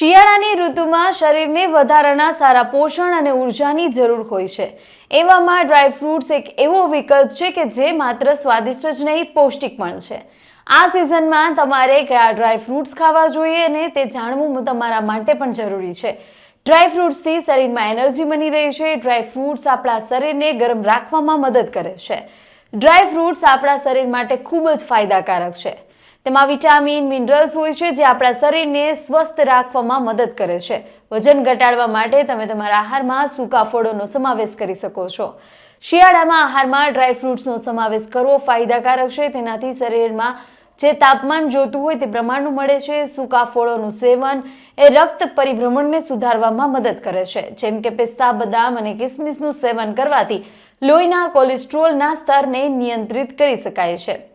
શિયાળાની ઋતુમાં શરીરને વધારાના સારા પોષણ અને ઉર્જાની જરૂર હોય છે. એવામાં ડ્રાય ફ્રૂટ્સ એક એવો વિકલ્પ છે કે જે માત્ર સ્વાદિષ્ટ જ નહીં, પૌષ્ટિક પણ છે. આ સિઝનમાં તમારે કયા ડ્રાય ફ્રૂટ્સ ખાવા જોઈએ અને તે જાણવું તમારા માટે પણ જરૂરી છે. ડ્રાય ફ્રૂટ્સથી શરીરમાં એનર્જી બની રહી છે. ડ્રાય ફ્રૂટ્સ આપણા શરીરને ગરમ રાખવામાં મદદ કરે છે. ડ્રાય ફ્રૂટ્સ આપણા શરીર માટે ખૂબ જ ફાયદાકારક છે. તેમાં વિટામિન, મિનરલ્સ હોય છે જે આપણા શરીરને સ્વસ્થ રાખવામાં મદદ કરે છે. વજન ઘટાડવા માટે તમે તમારા આહારમાં સૂકા ફળોનો સમાવેશ કરી શકો છો. શિયાળામાં આહારમાં ડ્રાય ફ્રૂટ્સનો સમાવેશ કરવો ફાયદાકારક છે. તેનાથી શરીરમાં જે તાપમાન જોતું હોય તે પ્રમાણનું મળે છે. સૂકા ફળોનું સેવન એ રક્ત પરિભ્રમણને સુધારવામાં મદદ કરે છે. જેમ કે પિસ્તા, બદામ અને કિસમિસનું સેવન કરવાથી લોહીના, કોલેસ્ટ્રોલના સ્તરને નિયંત્રિત કરી શકાય છે.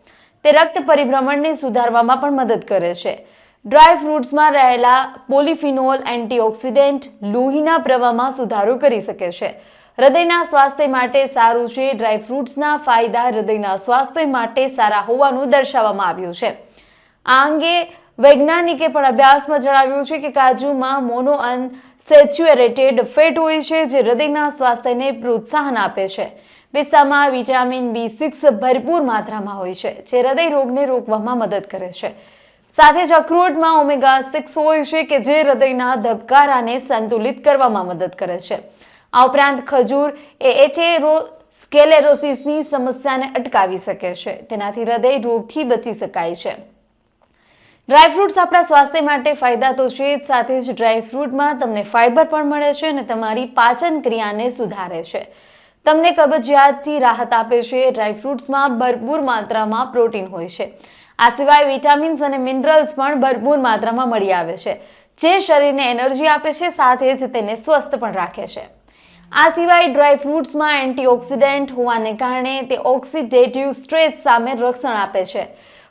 તે રક્ત પરિભ્રમણને સુધારવામાં પણ મદદ કરે છે. ડ્રાય ફ્રૂટ્સમાં રહેલા પોલિફિનોલ એન્ટીઓક્સિડન્ટ લોહીના પ્રવાહમાં સુધારો કરી શકે છે. હૃદયના સ્વાસ્થ્ય માટે સારું છે. ડ્રાય ફ્રૂટ્સના ફાયદા હૃદયના સ્વાસ્થ્ય માટે સારા હોવાનું દર્શાવવામાં આવ્યું છે. આ અંગે વૈજ્ઞાનિકે પણ અભ્યાસમાં જણાવ્યું છે કે કાજુમાં મોનો અનસેચ્યુએરેટેડ ફેટ હોય છે, જે હૃદયના સ્વાસ્થ્યને પ્રોત્સાહન આપે છે. પિસ્તામાં વિટામિન બી સિક્સ ભરપૂર માત્રામાં હોય છે, જે હૃદય રોગને રોકવામાં મદદ કરે છે. સાથે જ અખરોટમાં ઓમેગા સિક્સ હોય છે કે જે હૃદયના ધબકારાને સંતુલિત કરવામાં મદદ કરે છે. આ ઉપરાંત ખજૂર એ એથેરો સ્કેલેરોસિસની સમસ્યાને અટકાવી શકે છે, તેનાથી હૃદય રોગથી બચી શકાય છે. ડ્રાય ફ્રૂટ્સ આપણા સ્વાસ્થ્ય માટે ફાયદા તો છે જ, સાથે જ ડ્રાયફ્રૂટમાં તમને ફાઇબર પણ મળે છે અને તમારી પાચન ક્રિયાને સુધારે છે. તમને કબજિયાતથી રાહત આપે છે ડ્રાયફ્રૂટ્સમાં ભરપૂર માત્રામાં પ્રોટીન હોય છે. આ સિવાય વિટામિન્સ અને મિનરલ્સ પણ ભરપૂર માત્રામાં મળી આવે છે, જે શરીરને એનર્જી આપે છે, સાથે જ તેને સ્વસ્થ પણ રાખે છે. આ સિવાય ડ્રાયફ્રૂટ્સમાં એન્ટીઓક્સિડન્ટ હોવાને કારણે તે ઓક્સિડેટિવ સ્ટ્રેસ સામે રક્ષણ આપે છે.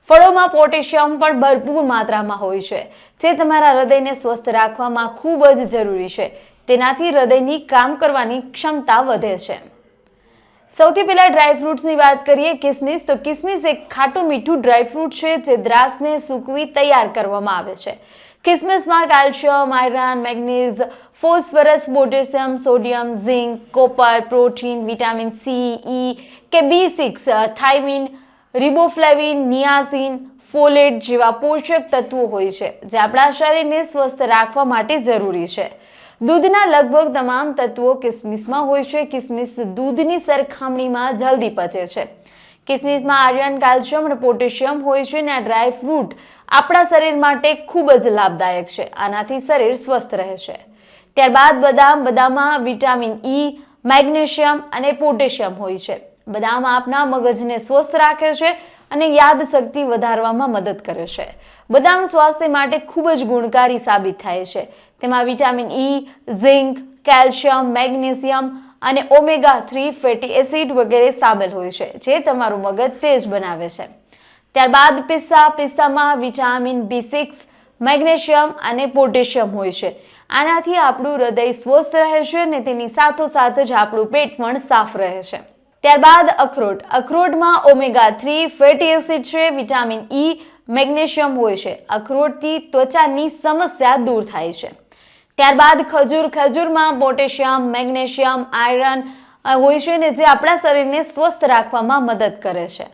ફળોમાં પોટેશિયમ પણ ભરપૂર માત્રામાં હોય છે, જે તમારા હૃદયને સ્વસ્થ રાખવામાં ખૂબ જ જરૂરી છે. તેનાથી હૃદયની કામ કરવાની ક્ષમતા વધે છે. સૌથી પહેલાં ડ્રાયફ્રૂટ્સની વાત કરીએ, કિસમિસ. તો કિસમિસ એક ખાટું મીઠું ડ્રાયફ્રૂટ છે, જે દ્રાક્ષને સૂકવી તૈયાર કરવામાં આવે છે. કિસમિસમાં calcium iron manganese phosphorus potassium sodium zinc copper protein vitamin C E K B six thiamine riboflavin niacin folate જેવા પોષક તત્વો હોય છે, જે આપણા શરીરને સ્વસ્થ રાખવા માટે જરૂરી છે. દૂધના લગભગ તમામ તત્વો કિસમિસમાં હોય છે. કિસમિસ દૂધની સરખામણીમાં જલ્દી પચે છે. કિસમિસમાં આયર્ન, કેલ્શિયમ અને પોટેશિયમ હોય છે અને આ ડ્રાય ફ્રૂટ આપણા શરીર માટે ખૂબ જ લાભદાયક છે. આનાથી શરીર સ્વસ્થ રહે છે. ત્યારબાદ બદામ, બદામમાં વિટામિન ઈ મેગ્નેશિયમ અને પોટેશિયમ હોય છે. બદામ આપના મગજને સ્વસ્થ રાખે છે અને યાદશક્તિ વધારવામાં મદદ કરે છે. બદામ સ્વાસ્થ્ય માટે ખૂબ જ ગુણકારી સાબિત થાય છે. તેમાં vitamin E zinc, calcium, magnesium અને ઓમેગા થ્રી ફેટી એસિડ વગેરે સામેલ હોય છે, જે તમારું મગજ તેજ બનાવે છે. ત્યારબાદ પિસ્તા, પિસ્તામાં વિટામિન બી સિક્સ, મેગ્નેશિયમ અને પોટેશિયમ હોય છે. આનાથી આપણું હૃદય સ્વસ્થ રહે છે અને તેની સાથોસાથ જ આપણું પેટ પણ સાફ રહે છે. ત્યારબાદ અખરોટ. અખરોટમાં ઓમેગા થ્રી, ફેટી એસિડ છે, વિટામિન ઈ મેગ્નેશિયમ હોય છે. અખરોટથી ત્વચાની સમસ્યા દૂર થાય છે. ત્યારબાદ ખજૂર. ખજૂરમાં પોટેશિયમ, મેગ્નેશિયમ, આયરન હોય છે ને, જે આપણા શરીરને સ્વસ્થ રાખવામાં મદદ કરે છે.